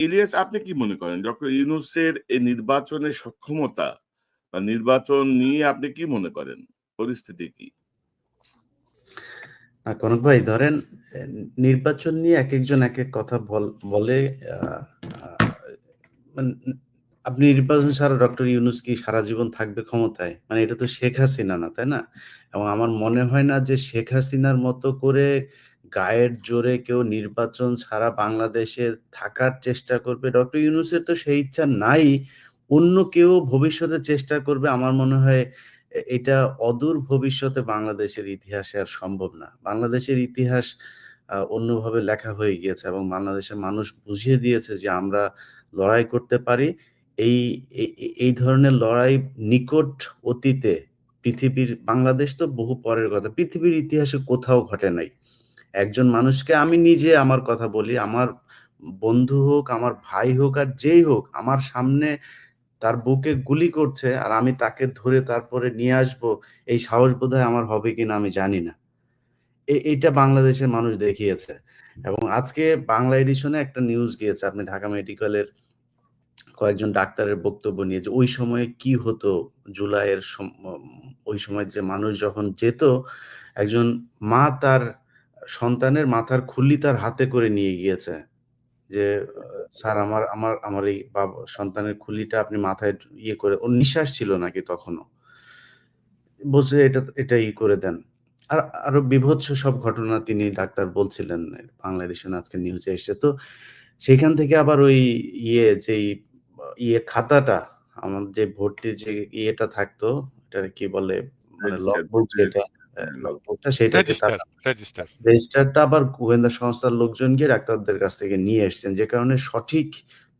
ইলিয়াস আপনি কি মনে করেন? ডক্টর ইউনূসের এই নির্বাচনের সক্ষমতা বা নির্বাচন নিয়ে আপনি কি মনে করেন? পরিস্থিতি কি? কনক ভাই ধরেন নির্বাচন নিয়ে একেকজন একেক কথা বল বলে আ আ আপনি নির্বাচন ছাড়া ডক্টর ইউনুস কি সারা জীবন থাকবে ক্ষমতায়? মানে এটা তো শেখ হাসিনা না, তাই না? এবং আমার মনে হয় না যে শেখ হাসিনার মতো করে গায়ের জোরে কেউ নির্বাচন ছাড়া বাংলাদেশে থাকার চেষ্টা করবে। ডক্টর ইউনুসের তো সেই ইচ্ছা নাই। অন্য কেউ ভবিষ্যতে চেষ্টা করবে আমার মনে হয় এটা অদূর ভবিষ্যতে বাংলাদেশের ইতিহাসে আর সম্ভব না। বাংলাদেশের ইতিহাস অন্যভাবে লেখা হয়ে গিয়েছে এবং বাংলাদেশের মানুষ বুঝিয়ে দিয়েছে যে আমরা লড়াই করতে পারি। এই এই ধরনের লড়াই নিকট অতীতে পৃথিবীর, বাংলাদেশ তো বহু পরের কথা। পৃথিবীর ইতিহাসে কোথাও ঘটে নাই। একজন মানুষকে আমি নিজে আমার কথা বলি, আমার বন্ধু হোক, আমার ভাই হোক আর যেই হোক, আমার সামনে তার বুকে গুলি করছে আর আমি তাকে ধরে তারপরে নিয়ে আসব, এই সাহস বোধহয় আমার হবে কিনা আমি জানি না। এইটা বাংলাদেশের মানুষ দেখিয়েছে। এবং আজকে বাংলা এডিশনে একটা নিউজ গিয়েছে আপনি ঢাকা মেডিকেলের কয়েকজন ডাক্তারের বক্তব্য নিয়ে যে ওই সময়ে কি হতো জুলাইয়ের ওই সময় যে মানুষ যখন যেত, একজন মা তার সন্তানের মাথার খুলি তার হাতে করে নিয়ে গিয়েছে। যে স্যার আমার আমার আমার এই বাব সন্তানের খুলিটা আপনি মাথায় ইয়ে করে ওর নিঃশ্বাস ছিল নাকি তখনো। বলছে এটা এটা ই করে দেন। আর আরও বিভৎস সব ঘটনা তিনি ডাক্তার বলছিলেন বাংলা এডিশনে আজকে নিউজে এসছে। তো সেখান থেকে আবার ওই ইয়ে যেই আ ইয়ে খাতাটা আমার যে ভর্তির যে ইয়েটা থাকতো, এটারে কি বলে? মানে রেজিস্টার লগবুক যেটা লগবুকটা সেটাকে রেজিস্টার, রেজিস্টারটা আবার গোয়েন্দা সংস্থার লোকজন গিয়ে ডাক্তারদের কাছ থেকে নিয়ে এসছেন। যে কারণে সঠিক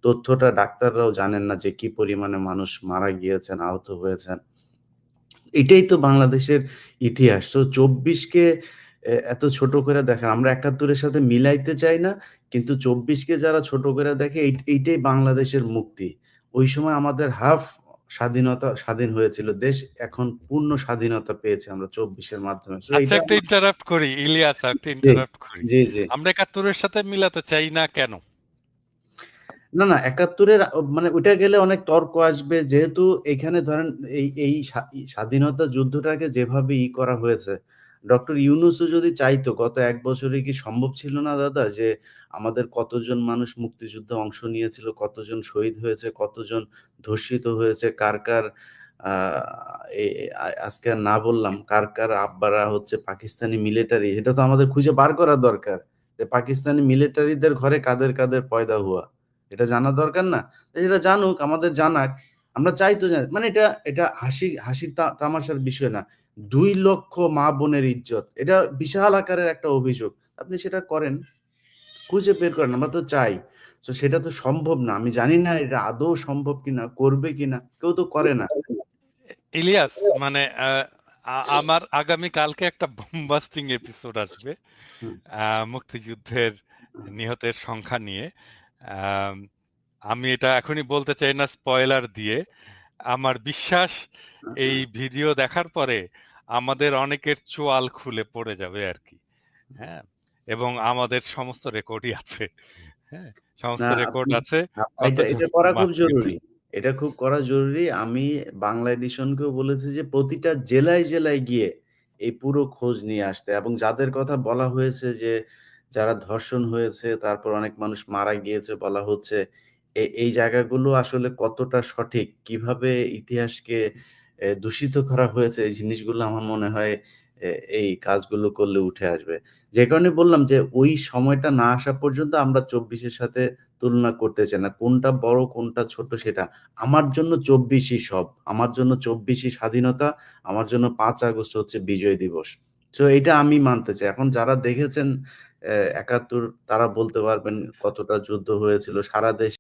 তথ্যটা ডাক্তাররাও জানেন না যে কি পরিমাণে মানুষ মারা গিয়েছেন, আহত হয়েছেন। এটাই তো বাংলাদেশের ইতিহাস। তো ২৪ কে এত ছোট করে দেখেন। আমরা ৭১ এর সাথে মিলাইতে চাই না। কিন্তু ২৪ কে যারা ছোট করে দেখে এইটাই বাংলাদেশের মুক্তি। ওই সময় আমাদের হাফ স্বাধীনতা স্বাধীন হয়েছিল। দেশ এখন পূর্ণ স্বাধীনতা পেয়েছে আমরা চব্বিশের মাধ্যমে। আচ্ছা একটা ইন্টারাপ্ট করি। ইলিয়াস একটা ইন্টারাপ্ট করি। জি, জি। আমরা একাত্তরের সাথে মিলাতে চাই না কেন? না, না একাত্তরের মানে ওইটা গেলে অনেক তর্ক আসবে। যেহেতু এখানে ধরেন এই এই স্বাধীনতা যুদ্ধটাকে যেভাবে ই করা হয়েছে, ডক্টর ইউনুসও যদি চাইতো গত এক বছরে কি সম্ভব ছিল না দাদা? যে আমাদের কতজন মানুষ মুক্তিযুদ্ধে অংশ নিয়েছিল, কতজন শহীদ হয়েছে, কতজন ধর্ষিত হয়েছে, কার, কার আজকে না বললাম, কার, কার আব্বারা হচ্ছে পাকিস্তানি মিলিটারি এটা তো আমাদের খুঁজে বার করা দরকার। যে পাকিস্তানি মিলিটারিদের ঘরে কাদের, কাদের পয়দা হওয়া এটা জানা দরকার না? এটা জানুক, আমাদের জানাক। আমরা চাই তো জান মানে এটা এটা হাসি হাসির তামাশার বিষয় না। ২ লক্ষ মা-বোনের ইজ্জত। এটা বিশাল আকারের একটা অভিযোগ। আপনি সেটা করেন। খুঁজে বের করেন। আমরা তো চাই। সো সেটা তো সম্ভব না। আমি জানি না এটা আদৌ সম্ভব কিনা, করবে কিনা। কেউ তো করে না। ইলিয়াস মানে আমার আগামী কালকে একটা বোমবাস্টিং এপিসোড আসবে। মুক্তিযুদ্ধের নিহতের সংখ্যা নিয়ে। আম এটা এখনই বলতে চাই না স্পয়লার দিয়ে। আমার বিশ্বাস এই ভিডিও দেখার পরে আমাদের অনেকের চোয়াল খুলে পড়ে যাবে আরকি। হ্যাঁ? এবং আমাদের সমস্ত রেকর্ডই আছে। হ্যাঁ? সমস্ত রেকর্ড আছে। এটা করা খুব জরুরি। এটা খুব করা জরুরি। আমি বাংলা এডিশনকেও বলেছি যে প্রতিটা জেলায়, জেলায় গিয়ে এই পুরো খোঁজ নিয়ে আসতে এবং যাদের কথা বলা হয়েছে যে যারা ধর্ষণ হয়েছে, তারপর অনেক মানুষ মারা গিয়েছে বলা হচ্ছে। এই জায়গাগুলো আসলে কতটা সঠিক, কীভাবে ইতিহাসকে দূষিত করা হয়েছে এই জিনিসগুলো আমার মনে হয় এই কাজগুলো করলে উঠে আসবে। যে কারণে বললাম যে ওই সময়টা না আসা পর্যন্ত আমরা চব্বিশের সাথে তুলনা করতে চাই না। কোনটা বড়, কোনটা ছোট সেটা। আমার জন্য ২৪ ই সব। আমার জন্য ২৪ ই স্বাধীনতা, আমার জন্য পাঁচ আগস্ট হচ্ছে বিজয় দিবস। তো এটা আমি মানতে চাই। এখন যারা দেখেছেন ৭১ তারা বলতে পারবেন কতটা যুদ্ধ হয়েছিল। সারা দেশ